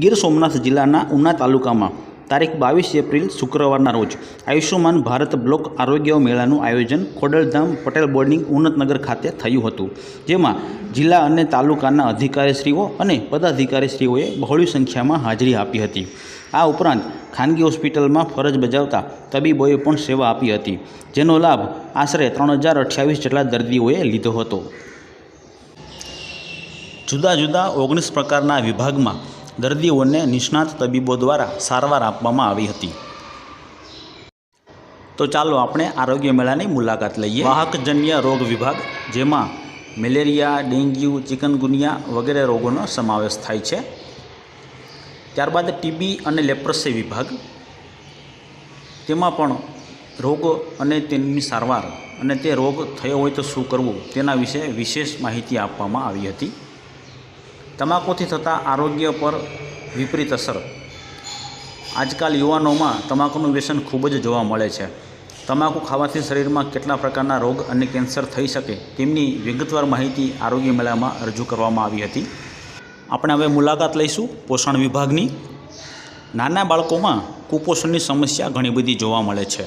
ગીર સોમનાથ જિલ્લાના ઉના તાલુકામાં તારીખ બાવીસ એપ્રિલ શુક્રવારના રોજ આયુષ્યમાન ભારત બ્લોક આરોગ્ય મેળાનું આયોજન ખોડલધામ પટેલ બોર્ડિંગ ઉન્નતનગર ખાતે થયું હતું. જેમાં જિલ્લા અને તાલુકાના અધિકારીશ્રીઓ અને પદાધિકારીશ્રીઓએ બહોળી સંખ્યામાં હાજરી આપી હતી. આ ઉપરાંત ખાનગી હોસ્પિટલમાં ફરજ બજાવતા તબીબોએ પણ સેવા આપી હતી, જેનો લાભ આશરે ત્રણ હજાર અઠ્યાવીસ જેટલા દર્દીઓએ લીધો હતો. જુદા જુદા ઓગણીસ પ્રકારના વિભાગમાં દર્દીઓને નિષ્ણાત તબીબો દ્વારા સારવાર આપવામાં આવી હતી. તો ચાલો આપણે આરોગ્ય મેળાની મુલાકાત લઈએ. વાહકજન્ય રોગ વિભાગ, જેમાં મેલેરિયા, ડેન્ગ્યુ, ચિકનગુનિયા વગેરે રોગોનો સમાવેશ થાય છે. ત્યારબાદ ટીબી અને લેપ્રસી વિભાગ, તેમાં પણ રોગ અને તેની સારવાર અને તે રોગ થયો હોય તો શું કરવું તેના વિશે વિશેષ માહિતી આપવામાં આવી હતી. તમાકુથી થતા આરોગ્ય પર વિપરીત અસર. આજકાલ યુવાનોમાં તમાકુનું વ્યસન ખૂબ જ જોવા મળે છે. તમાકુ ખાવાથી શરીરમાં કેટલા પ્રકારના રોગ અને કેન્સર થઈ શકે તેમની વિગતવાર માહિતી આરોગ્ય મેળામાં રજૂ કરવામાં આવી હતી. આપણે હવે મુલાકાત લઈશું પોષણ વિભાગની. નાના બાળકોમાં કુપોષણની સમસ્યા ઘણી બધી જોવા મળે છે.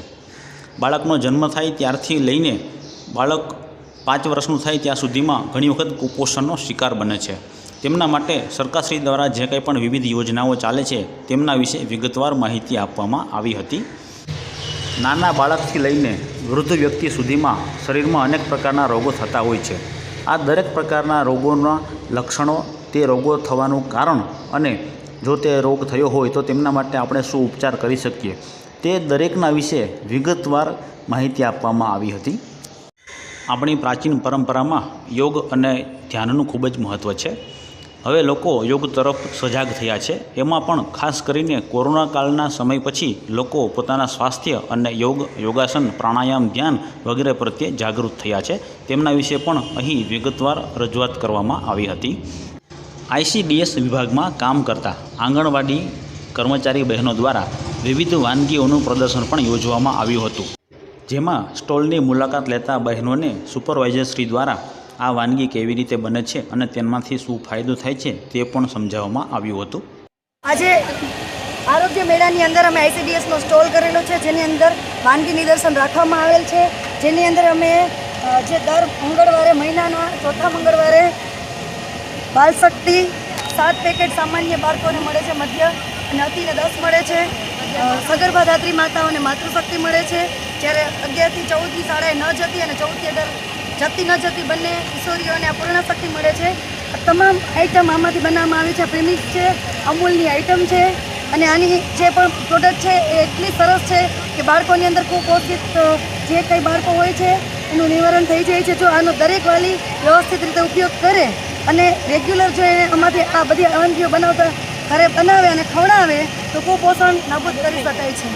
બાળકનો જન્મ થાય ત્યારથી લઈને બાળક પાંચ વર્ષનું થાય ત્યાં સુધીમાં ઘણી વખત કુપોષણનો શિકાર બને છે. તેમના માટે સરકારશ્રી દ્વારા જે કંઈ પણ વિવિધ યોજનાઓ ચાલે છે, તેમના વિશે વિગતવાર માહિતી આપવામાં આવી હતી. નાના બાળકથી લઈને વૃદ્ધ વ્યક્તિ સુધીમાં શરીરમાં અનેક પ્રકારના રોગો થતા હોય છે. આ દરેક પ્રકારના રોગોના લક્ષણો તે રોગો થવાનું કારણ અને જો તે રોગ થયો હોય તો તેમના માટે આપણે શું ઉપચાર કરી શકીએ? તે દરેકના વિશે વિગતવાર માહિતી આપવામાં આવી હતી. આપણી પ્રાચીન પરંપરામાં યોગ અને ધ્યાનનું ખૂબ જ મહત્ત્વ છે. હવે લોકો યોગ તરફ સજાગ થયા છે. એમાં પણ ખાસ કરીને કોરોના કાળના સમય પછી લોકો પોતાના સ્વાસ્થ્ય અને યોગ, યોગાસન, પ્રાણાયામ, ધ્યાન વગેરે પ્રત્યે જાગૃત થયા છે. તેમના વિશે પણ અહીં વિગતવાર રજૂઆત કરવામાં આવી હતી. આઈસીડીએસ વિભાગમાં કામ કરતા આંગણવાડી કર્મચારી બહેનો દ્વારા વિવિધ વાનગીઓનું પ્રદર્શન પણ યોજવામાં આવ્યું હતું. જેમાં સ્ટોલની મુલાકાત લેતા બહેનોને સુપરવાઇઝરશ્રી દ્વારા આ વાનગી કેવી રીતે બને છે અને તેમાંથી શું ફાયદો થાય છે તે પણ સમજાવવામાં આવ્યું હતું. આજે આરોગ્ય મેળાની અંદર અમે આઈસીડીએસનો સ્ટોલ કરેલો છે, જેની અંદર વાનગી નિદર્શન રાખવામાં આવેલ છે. જેની અંદર અમે જે દર મંગળવારે, મહિનાના ચોથા મંગળવારે બાલશક્તિ સાત પેકેટ સામાન્ય બાળકોને મળે છે મધ્ય અને અતિને દસ મળે છે. સગર્ભા ધાત્રી માતાઓને માતૃશક્તિ મળે છે. જ્યારે અગિયારથી ચૌદની શાળાએ ન જતી અને ચૌદથી અઢાર જતી ન જતી બંને કિશોરીઓને આ પૂર્ણ શક્તિ મળે છે. તમામ આઈટમ આમાંથી બનાવવામાં આવી છે. પ્રેમિક્સ છે, અમૂલની આઈટમ છે અને આની જે પણ પ્રોડક્ટ છે એ એટલી સરસ છે કે બાળકોની અંદર કુપોષિત જે કંઈ બાળકો હોય છે એનું નિવારણ થઈ જાય છે. જો આનો દરેક વાલી વ્યવસ્થિત રીતે ઉપયોગ કરે અને રેગ્યુલર જો એને આમાંથી આ બધી વાનગીઓ બનાવતા ઘરે બનાવે અને ખવડાવે તો કુપોષણ નાબૂદ કરી શકાય છે.